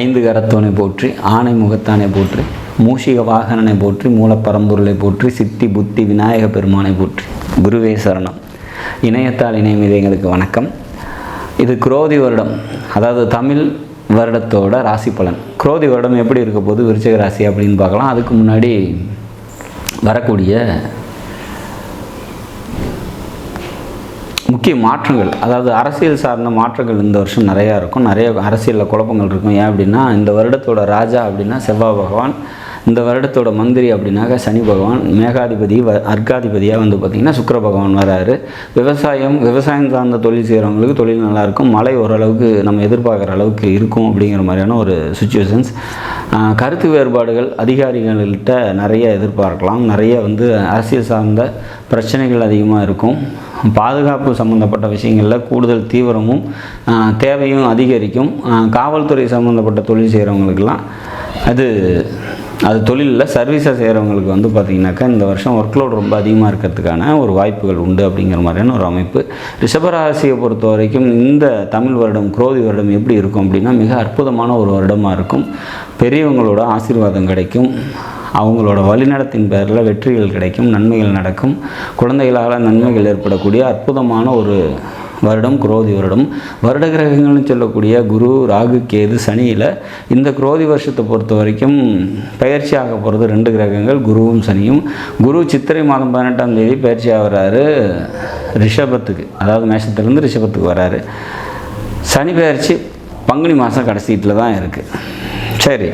ஐந்து கரத்தோனை போற்றி ஆணை முகத்தானை போற்றி மூஷிக வாகனனை போற்றி மூலப்பரம்பொருளை போற்றி சித்தி புத்தி விநாயக பெருமானை போற்றி. குருவே சரணம். இணையத்தால் இணையம் இது எங்களுக்கு வணக்கம். இது குரோதி வருடம். அதாவது தமிழ் வருடத்தோட ராசி பலன். குரோதி வருடம் எப்படி இருக்க போது விருச்சக ராசி அப்படின்னு பார்க்கலாம். அதுக்கு முன்னாடி வரக்கூடிய முக்கிய மாற்றங்கள் அதாவது அரசியல் சார்ந்த மாற்றங்கள் இந்த வருஷம் நிறையா இருக்கும். நிறைய அரசியலில் குழப்பங்கள் இருக்கும். ஏன் அப்படின்னா இந்த வருடத்தோட ராஜா அப்படின்னா செவ்வாய் பகவான் இந்த வருடத்தோட மந்திரி அப்படின்னாக்க சனி பகவான் மேகாதிபதி வ அர்க்காதிபதியாக வந்து பார்த்திங்கன்னா சுக்கர பகவான் வராரு. விவசாயம் விவசாயம் சார்ந்த தொழில் செய்கிறவங்களுக்கு தொழில் நல்லாயிருக்கும் மழை ஓரளவுக்கு நம்ம எதிர்பார்க்குற அளவுக்கு இருக்கும் அப்படிங்கிற மாதிரியான ஒரு சுச்சுவேஷன்ஸ் கருத்து வேறுபாடுகள் அதிகாரிகள்கிட்ட நிறைய எதிர்பார்க்கலாம். நிறைய வந்து அரசியல் சார்ந்த பிரச்சனைகள் அதிகமாக இருக்கும். பாதுகாப்பு சம்மந்தப்பட்ட விஷயங்களில் கூடுதல் தீவிரமும் தேவையும் அதிகரிக்கும். காவல்துறை சம்மந்தப்பட்ட தொழில் செய்கிறவங்களுக்கெல்லாம் அது அது தொழிலில் சர்வீஸாக செய்கிறவங்களுக்கு வந்து பார்த்திங்கனாக்கா இந்த வருஷம் ஒர்க் ஒர்க்லோட் ரொம்ப அதிகமாக இருக்கிறதுக்கான ஒரு வாய்ப்புகள் உண்டு அப்படிங்கிற மாதிரியான ஒரு அமைப்பு. ரிஷபராசியை பொறுத்த வரைக்கும் இந்த தமிழ் வருடம் குரோதி வருடம் எப்படி இருக்கும் அப்படின்னா மிக அற்புதமான ஒரு வருடமாக இருக்கும். பெரியவங்களோட ஆசீர்வாதம் கிடைக்கும். அவங்களோட வழிநடத்தின் பேரில் வெற்றிகள் கிடைக்கும் நன்மைகள் நடக்கும். குழந்தைகளால் நன்மைகள் ஏற்படக்கூடிய அற்புதமான ஒரு வருடம் குரோதி வருடம். வருட கிரகங்கள்னு சொல்லக்கூடிய குரு ராகு கேது சனியில் இந்த குரோதி வருஷத்தை பொறுத்த வரைக்கும் பயிற்சி ஆக போகிறது ரெண்டு கிரகங்கள் குருவும் சனியும். குரு சித்திரை மாதம் பதினெட்டாம் தேதி பயிற்சி ஆகிறாரு ரிஷபத்துக்கு. அதாவது மேஷத்துலேருந்து ரிஷபத்துக்கு வராரு. சனி பயிற்சி பங்குனி மாதம் கடைசியில் தான் இருக்குது சரி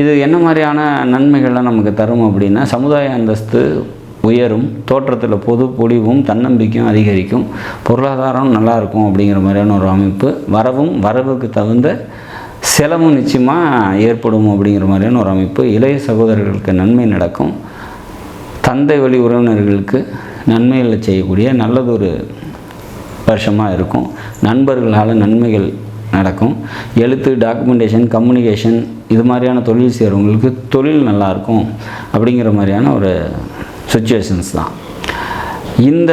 இது என்ன மாதிரியான நன்மைகள்லாம் நமக்கு தரும் அப்படின்னா சமுதாய அந்தஸ்து உயரும் தோற்றத்தில் பொது பொலிவும் தன்னம்பிக்கையும் அதிகரிக்கும் பொருளாதாரம் நல்லாயிருக்கும் அப்படிங்கிற மாதிரியான ஒரு அமைப்பு வரவும் வரவுக்கு தகுந்த செலவும் நிச்சயமாக ஏற்படும் அப்படிங்கிற மாதிரியான ஒரு அமைப்பு இளைய சகோதரர்களுக்கு நன்மை நடக்கும் தந்தை வழி உறவினர்களுக்கு நன்மைகளை செய்யக்கூடிய நல்லதொரு வருஷமாக இருக்கும் நண்பர்களால் நன்மைகள் நடக்கும் எழுத்து டாக்குமெண்டேஷன் கம்யூனிகேஷன் இது மாதிரியான தொழில் செய்கிறவங்களுக்கு தொழில் நல்லாயிருக்கும் அப்படிங்கிற மாதிரியான ஒரு சுச்சுவேஷன்ஸ் தான். இந்த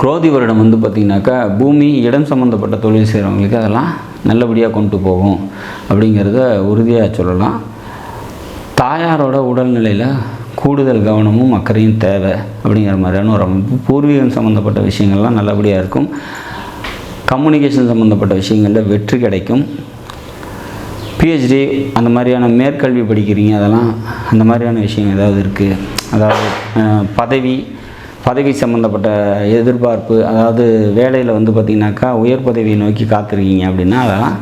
குரோதி வருடம் வந்து பார்த்திங்கனாக்கா பூமி இடம் சம்மந்தப்பட்ட தொழில் செய்கிறவங்களுக்கு அதெல்லாம் நல்லபடியாக கொண்டு போகும் அப்படிங்கிறத உறுதியாக சொல்லலாம். தாயாரோட உடல்நிலையில் கூடுதல் கவனமும் அக்கறையும் தேவை அப்படிங்கிற மாதிரியான ஒரு அமைப்பு. பூர்வீகம் சம்மந்தப்பட்ட விஷயங்கள்லாம் நல்லபடியாக இருக்கும். கம்யூனிகேஷன் சம்மந்தப்பட்ட விஷயங்களில் வெற்றி கிடைக்கும். பிஹெச்டி அந்த மாதிரியான மேற்கல்வி படிக்கிறீங்க அதெல்லாம் அந்த மாதிரியான விஷயம் ஏதாவது இருக்குது அதாவது பதவி பதவி சம்மந்தப்பட்ட எதிர்பார்ப்பு அதாவது வேலையில் வந்து பார்த்திங்கனாக்கா உயர் பதவியை நோக்கி காத்திருக்கீங்க அப்படின்னா அதெல்லாம்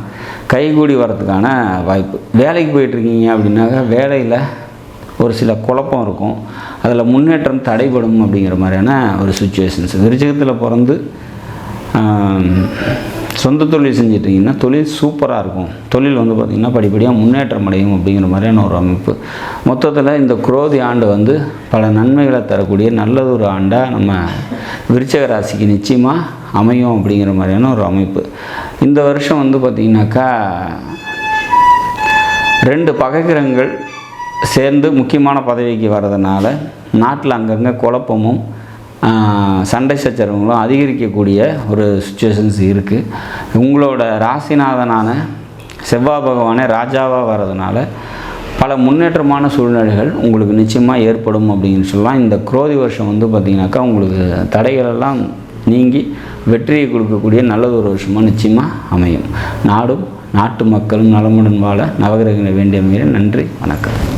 கைகூடி வரதுக்கான வாய்ப்பு. வேலைக்கு போயிட்டுருக்கீங்க அப்படின்னாக்கா வேலையில் ஒரு சில குழப்பம் இருக்கும். அதில் முன்னேற்றம் தடைபடும் அப்படிங்கிற மாதிரியான ஒரு சுச்சுவேஷன்ஸ் விருச்சகத்தில் பிறந்து சொந்த தொழில் செஞ்சிட்டிங்கன்னா தொழில் சூப்பராக இருக்கும். தொழில் வந்து பார்த்திங்கன்னா படிப்படியாக முன்னேற்றம் அடையும் அப்படிங்கிற மாதிரியான ஒரு அமைப்பு. மொத்தத்தில் இந்த குரோதி ஆண்டு வந்து பல நன்மைகளை தரக்கூடிய நல்லது ஒரு ஆண்டாக நம்ம விருச்சக ராசிக்கு நிச்சயமாக அமையும் அப்படிங்கிற மாதிரியான ஒரு அமைப்பு. இந்த வருஷம் வந்து பார்த்திங்கனாக்கா ரெண்டு பகைக்கிரகங்கள் சேர்ந்து முக்கியமான பதவிக்கு வர்றதுனால நாட்டில் அங்கங்கே குழப்பமும் சண்டை சச்சரவுகளும் அதிகரிக்கக்கூடிய ஒரு சுச்சுவேஷன்ஸ் இருக்குது உங்களோட ராசிநாதனான செவ்வாய் பகவானே ராஜாவாக வர்றதுனால பல முன்னேற்றமான சூழ்நிலைகள் உங்களுக்கு நிச்சயமாக ஏற்படும் அப்படின்னு சொல்லலாம். இந்த குரோதி வருஷம் வந்து பார்த்திங்கனாக்கா உங்களுக்கு தடைகளெல்லாம் நீங்கி வெற்றியை கொடுக்கக்கூடிய நல்லது ஒரு வருஷமாக நிச்சயமாக அமையும். நாடும் நாட்டு மக்களும் நலமுடன் வாழ நவகிரகங்களை வேண்டிய மீறி நன்றி வணக்கம்.